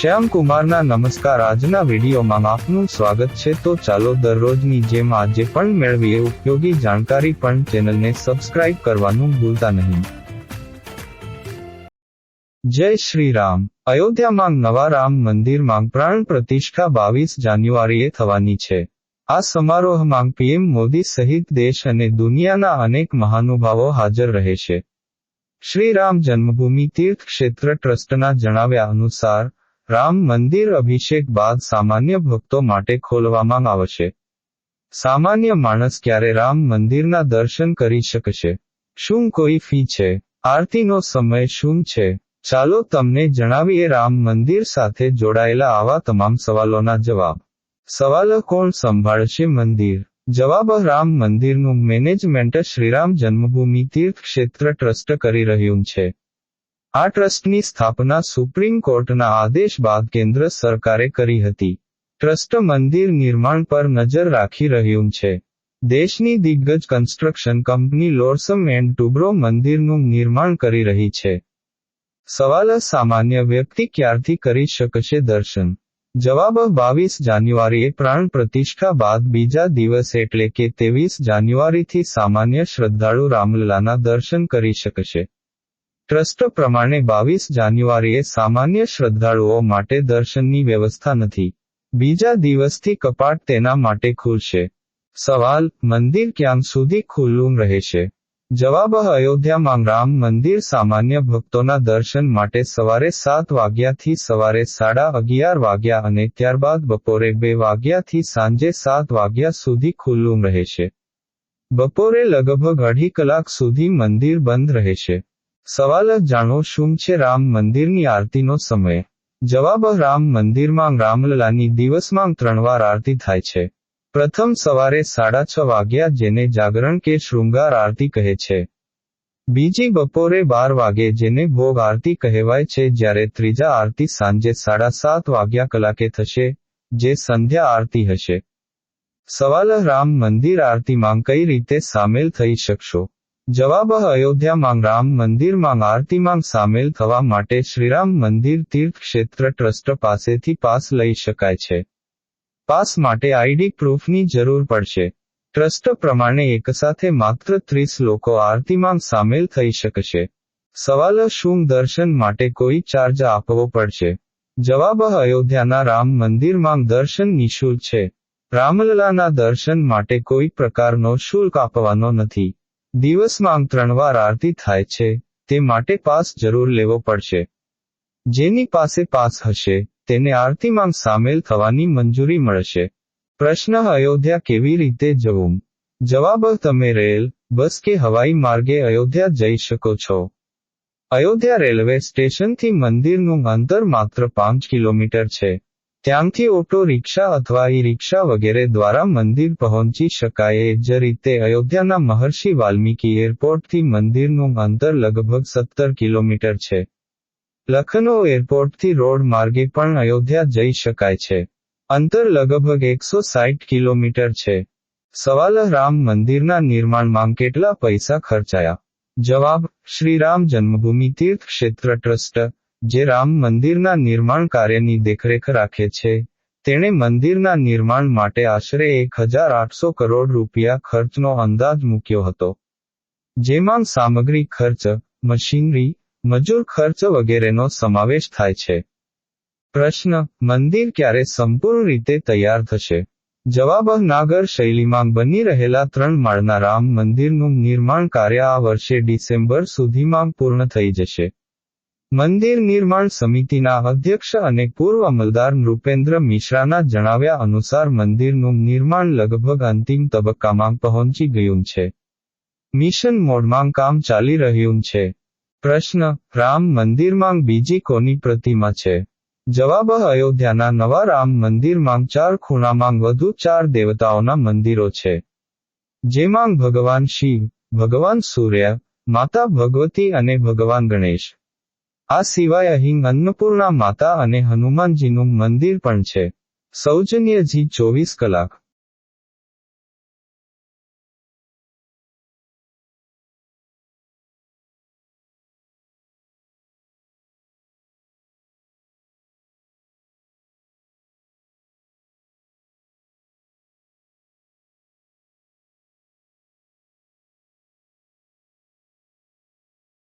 શ્યામકુમારના નમસ્કાર. આજના વિડીયોમાં આપનું સ્વાગત છે. તો ચાલો દરરોજની જેમ આજે પણ મેળવીએ ઉપયોગી જાણકારી પણ ચેનલને સબસ્ક્રાઇબ કરવાનું ભૂલતા નહીં. જય શ્રી રામ. અયોધ્યામાં નવા રામ મંદિરમાં પ્રાણ પ્રતિષ્ઠા બાવીસ જાન્યુઆરીએ થવાની છે. આ સમારોહમાં પીએમ મોદી સહિત દેશ અને દુનિયાના અનેક મહાનુભાવો હાજર રહેશે શ્રી રામ જન્મભૂમિ તીર્થ ક્ષેત્ર ટ્રસ્ટના જણાવ્યા અનુસાર રામ મંદિર અભિષેક બાદ સામાન્ય ભક્તો માટે ખોલવામાં આવશે. સામાન્ય માણસ ક્યારે રામ મંદિરના દર્શન કરી શકશે? શું કોઈ ફી છે? આરતીનો સમય શું છે? ચાલો તમને જણાવીએ રામ મંદિર સાથે જોડાયેલા આવા તમામ સવાલોના જવાબ. સવાલ કોણ સંભાળશે મંદિર? જવાબ, રામ મંદિરનું મેનેજમેન્ટ શ્રીરામ જન્મભૂમિ તીર્થ ક્ષેત્ર ટ્રસ્ટ કરી રહ્યું છે. આ ટ્રસ્ટની સ્થાપના સુપ્રીમ કોર્ટના આદેશ બાદ કેન્દ્ર સરકારે કરી હતી. ટ્રસ્ટ મંદિર નિર્માણ પર નજર રાખી રહ્યું છે. દેશની દિગ્ગજ construction company Larsen and Toubro મંદિરનું નિર્માણ કરી રહી છે. સવાલ સામાન્ય વ્યક્તિ ક્યારથી કરી શકશે દર્શન? જવાબ બાવીસ જાન્યુઆરીએ પ્રાણ પ્રતિષ્ઠા બાદ બીજા દિવસ એટલે કે ત્રેવીસ જાન્યુઆરીથી સામાન્ય શ્રદ્ધાળુ રામલલાના દર્શન કરી શકશે. ટ્રસ્ટ પ્રમાણે બાવીસ જાન્યુઆરીએ સામાન્ય શ્રદ્ધાળુઓ માટે દર્શનની વ્યવસ્થા નથી. બીજા દિવસથી કપાટ તેના માટે ખુલશે. સવાલ, મંદિર ક્યાં સુધી ખુલ્લું રહેશે? જવાબ, અયોધ્યામાં રામ મંદિર સામાન્ય ભક્તોના દર્શન માટે સવારે સાત વાગ્યાથી સવારે સાડા અગિયાર વાગ્યા અને ત્યારબાદ બપોરે બે વાગ્યાથી સાંજે સાત વાગ્યા સુધી ખુલ્લું રહેશે. બપોરે લગભગ અઢી કલાક સુધી મંદિર બંધ રહેશે. સવાલ જાણો, શું છે રામ મંદિરની આરતીનો સમય? જવાબ, રામ મંદિરમાં રામલલાની દિવસમાં ત્રણ વાર આરતી થાય છે. પ્રથમ સવારે સાડા છ વાગ્યા જેને જાગરણ કે શૃંગાર આરતી કહે છે. બીજી બપોરે બાર વાગે જેને ભોગ આરતી કહેવાય છે, જ્યારે ત્રીજા આરતી સાંજે સાડા સાત વાગ્યા કલાકે થશે, જે સંધ્યા આરતી હશે. સવાલ, રામ મંદિર આરતીમાં કઈ રીતે સામેલ થઈ શકશો? જવાબ અયોધ્યામાં રામ મંદિરમાં આરતીમાં સામેલ થવા માટે શ્રીરામ મંદિર તીર્થ ક્ષેત્ર ટ્રસ્ટ પાસેથી પાસ લઈ શકાય છે. પાસ માટે આઈડી પ્રૂફની જરૂર પડશે. ટ્રસ્ટ પ્રમાણે એકસાથે માત્ર ત્રીસ લોકો આરતીમાં સામેલ થઈ શકશે. સવાલ શું દર્શન માટે કોઈ ચાર્જ આપવો પડશે? જવાબ અયોધ્યાના રામ મંદિરમાં દર્શન નિઃશુલ્ક છે. રામલલાના દર્શન માટે કોઈ પ્રકારનો શુલ્ક આપવાનો નથી. દિવસમાં ત્રણ વાર આરતી થાય છે, તે માટે પાસ જરૂર લેવો પડશે. જેની પાસે પાસ હશે, તેને આરતીમાં સામેલ થવાની મંજૂરી મળશે. પ્રશ્ન, અયોધ્યા કેવી રીતે જવું? જવાબ, તમે રેલ, બસ કે હવાઈ માર્ગે અયોધ્યા જઈ શકો છો. અયોધ્યા રેલવે સ્ટેશનથી મંદિરનું અંતર માત્ર પાંચ કિલોમીટર છે. ત્યાંથી ઓટો, રિક્ષા અથવા ઈ રિક્ષા વગેરે દ્વારા મંદિર પહોંચી શકાય. જ રીતે અયોધ્યાના મહર્ષિ વાલ્મીકી એરપોર્ટથી મંદિરનું અંતર લગભગ સત્તર કિલોમીટર છે. લખનૌ એરપોર્ટથી રોડ માર્ગે પણ અયોધ્યા જઈ શકાય છે. અંતર લગભગ એકસો સાઠ કિલોમીટર છે. સવાલ રામ મંદિરના નિર્માણમાં કેટલા પૈસા ખર્ચાયા? જવાબ, શ્રીરામ જન્મભૂમિ તીર્થ ક્ષેત્ર ટ્રસ્ટ જે રામ મંદિરના નિર્માણ કાર્યની દેખરેખ રાખે છે, તેણે મંદિરના નિર્માણ માટે આશરે એક હજાર આઠસો કરોડ રૂપિયા ખર્ચનો અંદાજ મૂક્યો હતો. જેમાં સામગ્રી ખર્ચ, મશીનરી, મજૂર ખર્ચ વગેરેનો સમાવેશ થાય છે. પ્રશ્ન, મંદિર ક્યારે સંપૂર્ણ રીતે તૈયાર થશે? જવાબ, નાગર શૈલીમાં બની રહેલા ત્રણ માળના રામ મંદિરનું નિર્માણ કાર્ય આ વર્ષે ડિસેમ્બર સુધીમાં પૂર્ણ થઈ જશે. મંદિર નિર્માણ સમિતિના અધ્યક્ષ અને પૂર્વ અમલદાર નૃપેન્દ્ર મિશ્રાના જણાવ્યા અનુસાર મંદિરનું નિર્માણ લગભગ અંતિમ તબક્કામાં પહોંચી ગયું છે. મિશન મોડમાં કામ ચાલી રહ્યું છે. પ્રશ્ન, રામ મંદિરમાં બીજી કોની પ્રતિમા છે? જવાબ, અયોધ્યાના નવા રામ મંદિરમાં ચાર ખૂણામાં વધુ ચાર દેવતાઓના મંદિરો છે. જેમાં ભગવાન શિવ, ભગવાન સૂર્ય, માતા ભગવતી અને ભગવાન ગણેશ. આ સિવાય અહીં અન્નપૂર્ણા માતા અને હનુમાનજીનું મંદિર પણ છે. સૌજન્યજી ચોવીસ કલાક.